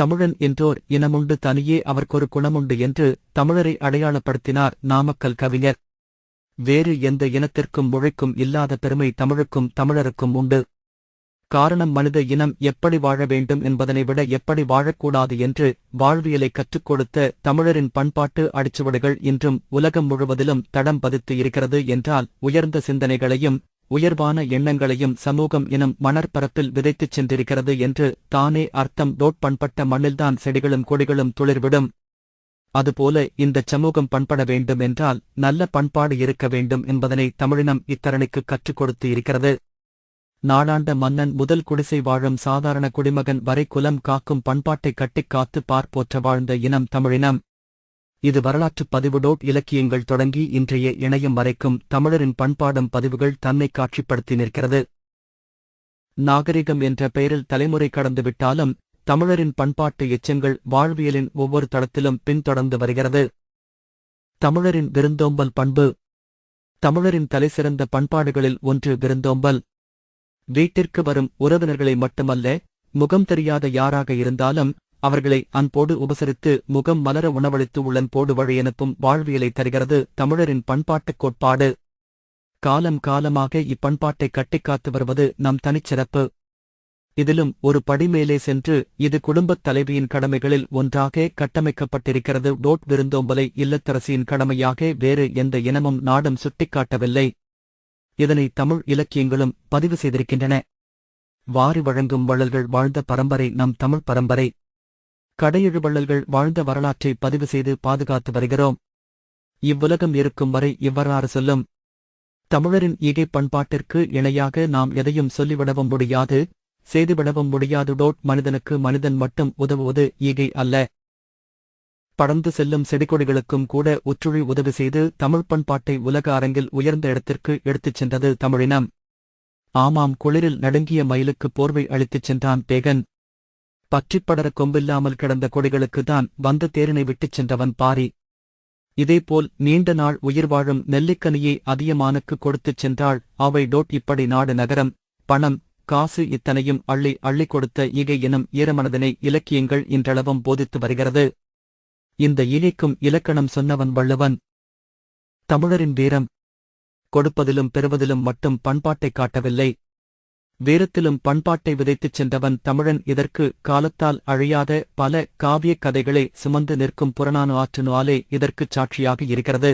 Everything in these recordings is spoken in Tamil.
தமிழன் என்றோர் இனமுண்டு தனியே அவர்க்கொரு குணமுண்டு என்று தமிழரை அடையாளப்படுத்தினார் நாமக்கல் கவிஞர். வேறு எந்த இனத்திற்கும் முழைக்கும் இல்லாத பெருமை தமிழுக்கும் தமிழருக்கும் உண்டு. காரணம் மனித இனம் எப்படி வாழ வேண்டும் என்பதனை விட எப்படி வாழக்கூடாது என்று வாழ்வியலை கற்றுக் கொடுத்த தமிழரின் பண்பாட்டு அடிச்சுவடுகள் இன்றும் உலகம் முழுவதிலும் தடம் பதித்து இருக்கிறது என்றால் உயர்ந்த சிந்தனைகளையும் உயர்வான எண்ணங்களையும் சமூகம் எனும் மணற்பரப்பில் விதைத்துச் சென்றிருக்கிறது என்று தானே அர்த்தம். டோட் பண்பட்ட மண்ணில்தான் செடிகளும் கொடிகளும் துளிர்விடும். அதுபோல இந்தச் சமூகம் பண்பட வேண்டும் என்றால் நல்ல பண்பாடு இருக்க வேண்டும் என்பதனை தமிழினம் இத்தரணிக்கு கற்றுக் கொடுத்து இருக்கிறது நாளாண்ட மன்னன் முதல் குடிசை வாழும் சாதாரண குடிமகன் வரை குலம் காக்கும் பண்பாட்டை கட்டிக் காத்து பார்ப்போற்ற வாழ்ந்த இனம் தமிழினம். இது வரலாற்றுப் பதிவுடோட் இலக்கியங்கள் தொடங்கி இன்றைய இணையம் வரைக்கும் தமிழரின் பண்பாடும் பதிவுகள் தன்னை காட்சிப்படுத்தி நிற்கிறது. நாகரிகம் என்ற பெயரில் தலைமுறை கடந்துவிட்டாலும் தமிழரின் பண்பாட்டு எச்சங்கள் வாழ்வியலின் ஒவ்வொரு தளத்திலும் பின்தொடர்ந்து வருகிறது. தமிழரின் விருந்தோம்பல் பண்பு. தமிழரின் தலைசிறந்த பண்பாடுகளில் ஒன்று விருந்தோம்பல். வீட்டிற்கு வரும் உறவினர்களை மட்டுமல்ல முகம் தெரியாத யாராக இருந்தாலும் அவர்களை அன்போடு உபசரித்து முகம் மலர உணவளித்து உள்ளன்போடு வழியனுப்பும் வாழ்வியலை தருகிறது தமிழரின் பண்பாட்டுக் கோட்பாடு. காலம் காலமாக இப்பண்பாட்டை கட்டிக்காத்து வருவது நம் தனிச்சிறப்பு. இதிலும் ஒரு படிமேலே சென்று இது குடும்பத் தலைவியின் கடமைகளில் ஒன்றாக கட்டமைக்கப்பட்டிருக்கிறது. டோட் விருந்தோம்பலை இல்லத்தரசியின் கடமையாக வேறு எந்த இனமும் நாடும் சுட்டிக்காட்டவில்லை. இதனை தமிழ் இலக்கியங்களும் பதிவு செய்திருக்கின்றன. வாரி வழங்கும் வள்ளல்கள் வாழ்ந்த பரம்பரை நம் தமிழ் பரம்பரை. கடையெழுவள்ளல்கள் வாழ்ந்த வரலாற்றை பதிவு செய்து பாதுகாத்து வருகிறோம். இவ்வுலகம் இருக்கும் வரை இவ்வராறு சொல்லும். தமிழரின் ஈகை பண்பாட்டிற்கு இணையாக நாம் எதையும் சொல்லிவிடவும் முடியாது. செய்துவிடவும் முடியாது. டோட் மனிதனுக்கு மனிதன் மட்டும் உதவுவது ஈகை அல்ல. படர்ந்து செல்லும் செடிகொடிகளுக்கும் கூட உற்றுழி உதவி செய்து தமிழ் பண்பாட்டை உலக அரங்கில் உயர்ந்த இடத்திற்கு எடுத்துச் சென்றது தமிழினம். ஆமாம் குளிரில் நடுங்கிய மயிலுக்கு போர்வை அளித்துச் சென்றான் பேகன். பற்றிப்படர கொம்பில்லாமல் கிடந்த கொடிகளுக்குதான் வந்த தேரினை விட்டுச் சென்றவன் பாரி. இதேபோல் நீண்ட நாள் உயிர் வாழும் நெல்லிக்கனியை அதியமானுக்கு கொடுத்துச் சென்றாள் அவை டோட் இப்படி நாடு நகரம் பணம் காசு இத்தனையும் அள்ளி அள்ளி கொடுத்த ஈகை எனும் ஈரமனதனை இலக்கியங்கள் இன்றளவும் போதித்து வருகிறது. இந்த ஈகைக்கும் இலக்கணம் சொன்னவன் வள்ளுவன். தமிழரின் வீரம். கொடுப்பதிலும் பெறுவதிலும் மட்டும் பண்பாட்டைக் காட்டவில்லை. வீரத்திலும் பண்பாட்டை விதைத்துச் சென்றவன் தமிழன் இதற்கு காலத்தால் அழியாத பல காவியக் கதைகளை சுமந்து நிற்கும் புறநானு ஆற்றினாலே இதற்குச் சாட்சியாக இருக்கிறது.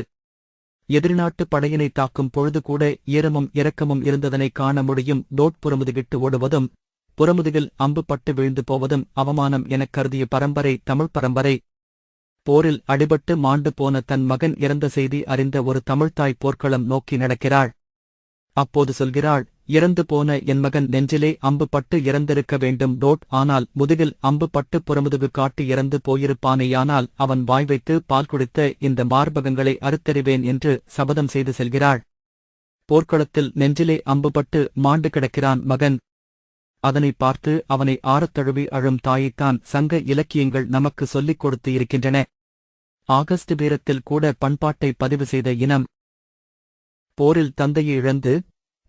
எதிர்நாட்டு படையினை தாக்கும் பொழுது கூட ஈரமும் இரக்கமும் இருந்ததனை காண முடியும். டோட் புறமுதுகிட்டு ஓடுவதும் புறமுதுகில் அம்பு பட்டு வீழ்ந்து போவதும் அவமானம் எனக் கருதிய பரம்பரை தமிழ் பரம்பரை. போரில் அடிபட்டு மாண்டு போன தன் மகன் இறந்த செய்தி அறிந்த ஒரு தமிழ்த்தாய் போர்க்களம் நோக்கி நடக்கிறாள். அப்போது சொல்கிறாள் இறந்து போன என் மகன் நெஞ்சிலே அம்பு பட்டு இறந்திருக்க வேண்டும். டோட் ஆனால் முதுகில் அம்பு பட்டு புறமுதுகு காட்டி இறந்து போயிருப்பானேயானால் அவன் வாய் வைத்து பால் குடித்த இந்த மார்பகங்களை அறுத்தறிவேன் என்று சபதம் செய்து செல்கிறாள். போர்க்களத்தில் நெஞ்சிலே அம்பு பட்டு மாண்டு கிடக்கிறான் மகன். அதனை பார்த்து அவனை ஆறத்தழுவி அழும் தாயைத்தான் சங்க இலக்கியங்கள் நமக்கு சொல்லிக் கொடுத்து இருக்கின்றன. ஆகஸ்ட் வீரத்தில் கூட பண்பாட்டை பதிவு செய்த இனம். போரில் தந்தையை இழந்து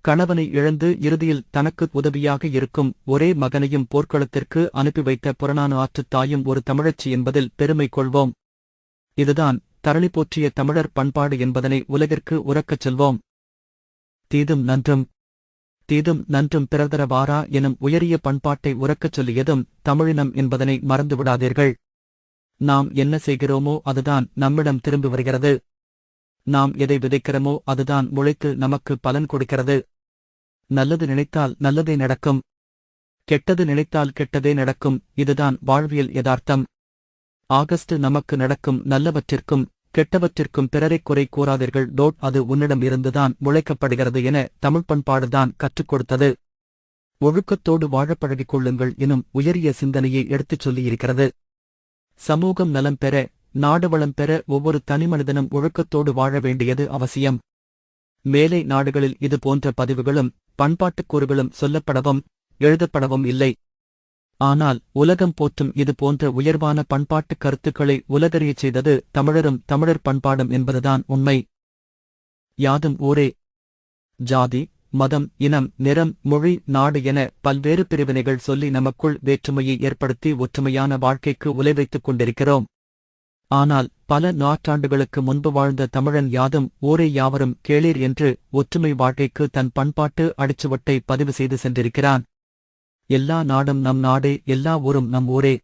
கணவனை இழந்து இறுதியில் தனக்கு உதவியாக இருக்கும் ஒரே மகனையும் போர்க்களத்திற்கு அனுப்பி வைத்த புறநானு ஆற்றுத் தாயும் ஒரு தமிழச்சி என்பதில் பெருமை கொள்வோம். இதுதான் தரணி போற்றிய தமிழர் பண்பாடு என்பதனை உலகிற்கு உறக்கச் செல்வோம். தீதும் நன்றும் தீதும் நன்றும் பிறதரவாரா எனும் உயரிய பண்பாட்டை உறக்கச் சொல்லியதும் தமிழினம் என்பதனை மறந்துவிடாதீர்கள். நாம் என்ன செய்கிறோமோ அதுதான் நம்மிடம் திரும்பி வருகிறது. நாம் எதை விதைக்கிறோமோ அதுதான் முளைத்து நமக்கு பலன் கொடுக்கிறது. நல்லது நினைத்தால் நல்லதே நடக்கும். கெட்டது நினைத்தால் கெட்டதே நடக்கும். இதுதான் வாழ்வியல் யதார்த்தம். ஆகஸ்ட் நமக்கு நடக்கும் நல்லவற்றிற்கும் கெட்டவற்றிற்கும் பிறரைக் குறை கூறாதீர்கள். டோட் அது உன்னிடம் இருந்துதான் முளைக்கப்படுகிறது என தமிழ் பண்பாடுதான் கற்றுக் கொடுத்தது. ஒழுக்கத்தோடு வாழப் பழகிக் கொள்ளுங்கள் எனும் உயரிய சிந்தனையை எடுத்துச் சொல்லியிருக்கிறது. சமூகம் நலம் பெற நாடு வளம் பெற ஒவ்வொரு தனிமனிதனும் ஒழுக்கத்தோடு வாழ வேண்டியது அவசியம். மேலை நாடுகளில் இது போன்ற பதிவுகளும் பண்பாட்டுக் கூறுகளும் சொல்லப்படவும் எழுதப்படவும் இல்லை. ஆனால் உலகம் போற்றும் இது போன்ற உயர்வான பண்பாட்டுக் கருத்துக்களை உலகறியச் செய்தது தமிழரும் தமிழர் பண்பாடும் என்பதுதான் உண்மை. யாதும் ஊரே. ஜாதி மதம் இனம் நிறம் மொழி நாடு என பல்வேறு பிரிவினைகள் சொல்லி நமக்குள் வேற்றுமையை ஏற்படுத்தி ஒற்றுமையான வாழ்க்கைக்கு உலை வைத்துக் கொண்டிருக்கிறோம். ஆனால் பல நாற்றாண்டுகளுக்கு முன்பு வாழ்ந்த தமிழன் யாதும் ஊரே யாவரும் கேளீர் என்று ஒற்றுமை வாழ்க்கைக்கு தன் பண்பாட்டு அடிச்சுவட்டை பதிவு செய்து சென்றிருக்கிறான். எல்லா நாடும் நம் நாடே எல்லா ஊரும் நம் ஊரே.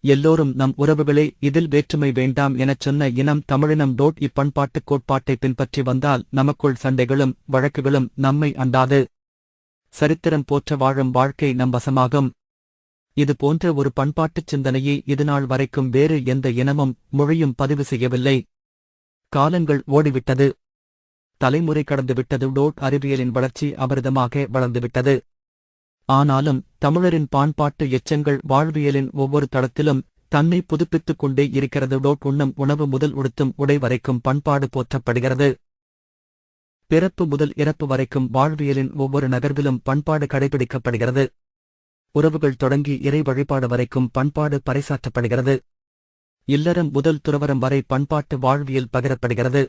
எல்லோரும் நம் உறவுகளே இதில் வேற்றுமை வேண்டாம் எனச் சொன்ன இனம் தமிழினம் டோட் இப்பண்பாட்டுக் கோட்பாட்டை பின்பற்றி வந்தால் நமக்குள் சண்டைகளும் வழக்குகளும் நம்மை அண்டாது. சரித்திரம் போற்ற வாழும் வாழ்க்கை நம் வசமாகும். இது போன்ற ஒரு பண்பாட்டுச் சிந்தனையை இதுநாள் வரைக்கும் வேறு எந்த இனமும் மொழியும் பதிவு செய்யவில்லை. காலங்கள் ஓடிவிட்டது. தலைமுறை கடந்துவிட்டது. டோட் அறிவியலின் வளர்ச்சி அபரிதமாக வளர்ந்துவிட்டது. ஆனாலும் தமிழரின் பாண்பாட்டு எச்சங்கள் வாழ்வியலின் ஒவ்வொரு தளத்திலும் தன்னை புதுப்பித்துக் கொண்டே இருக்கிறது. டோட் உண்ணும் உணவு முதல் உடுத்தும் உடை வரைக்கும் பண்பாடு போற்றப்படுகிறது. பிறப்பு முதல் இறப்பு வரைக்கும் வாழ்வியலின் ஒவ்வொரு நகர்விலும் பண்பாடு கடைபிடிக்கப்படுகிறது. உறவுகள் தொடங்கி இறை வழிபாடு வரைக்கும் பண்பாடு பறைசாற்றப்படுகிறது. இல்லறம் முதல் துறவரம் வரை பண்பாட்டு வாழ்வியல் பகிரப்படுகிறது.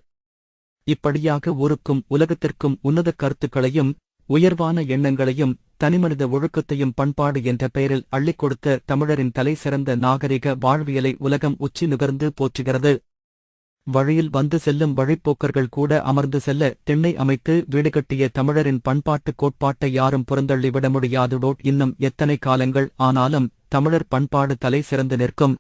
இப்படியாக ஊருக்கும் உலகத்திற்கும் உன்னத கருத்துக்களையும் உயர்வான எண்ணங்களையும் தனிமனித ஒழுக்கத்தையும் பண்பாடு என்ற பெயரில் அள்ளிக் கொடுத்த தமிழரின் தலை சிறந்த நாகரிக வாழ்வியலை உலகம் உச்சி நுகர்ந்து போற்றுகிறது. வழியில் வந்து செல்லும் வழிப்போக்கர்கள் கூட அமர்ந்து செல்ல திண்ணை அமைத்து வீடு கட்டிய தமிழரின் பண்பாட்டுக் கோட்பாட்டை யாரும் புறந்தள்ளிவிட முடியாததோட் இன்னும் எத்தனை காலங்கள் ஆனாலும் தமிழர் பண்பாடு தலை சிறந்து நிற்கும்.